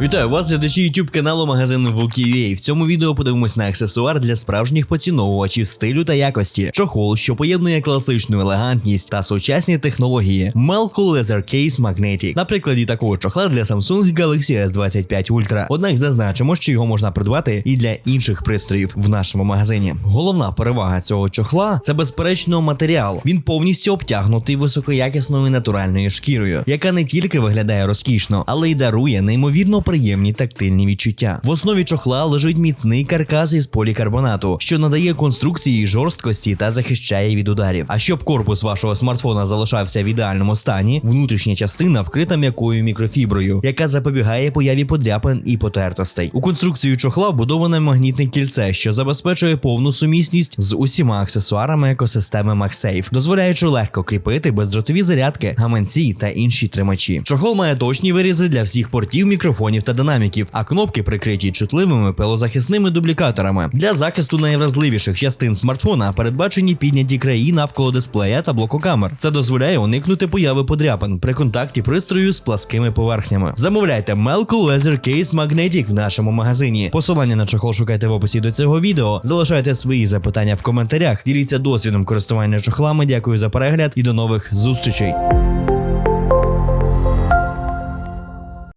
Вітаю вас, глядачі YouTube каналу магазину Vuki.ua. В цьому відео подивимось на аксесуар для справжніх поціновувачів стилю та якості. Чохол, що поєднує класичну елегантність та сучасні технології. Melco Leather Case Magnetic. На прикладі такого чохла для Samsung Galaxy S25 Ultra. Однак зазначимо, що його можна придбати і для інших пристроїв в нашому магазині. Головна перевага цього чохла це безперечно матеріал. Він повністю обтягнутий високоякісною натуральною шкірою, яка не тільки виглядає розкішно, але й дарує неймовірно приємні тактильні відчуття. В основі чохла лежить міцний каркас із полікарбонату, що надає конструкції жорсткості та захищає від ударів. А щоб корпус вашого смартфона залишався в ідеальному стані, внутрішня частина вкрита м'якою мікрофіброю, яка запобігає появі подряпин і потертостей. У конструкцію чохла вбудоване магнітне кільце, що забезпечує повну сумісність з усіма аксесуарами екосистеми MagSafe, дозволяючи легко кріпити бездротові зарядки, гаманці та інші тримачі. Чохол має точні вирізи для всіх портів, мікрофонів та динаміків, а кнопки прикриті чутливими пилозахисними дублікаторами. Для захисту найвразливіших частин смартфона передбачені підняті краї навколо дисплея та блоку камер. Це дозволяє уникнути появи подряпин при контакті пристрою з пласкими поверхнями. Замовляйте Melco Laser Case Magnetic в нашому магазині. Посилання на чохол шукайте в описі до цього відео. Залишайте свої запитання в коментарях. Діліться досвідом користування чохлами. Дякую за перегляд і до нових зустрічей.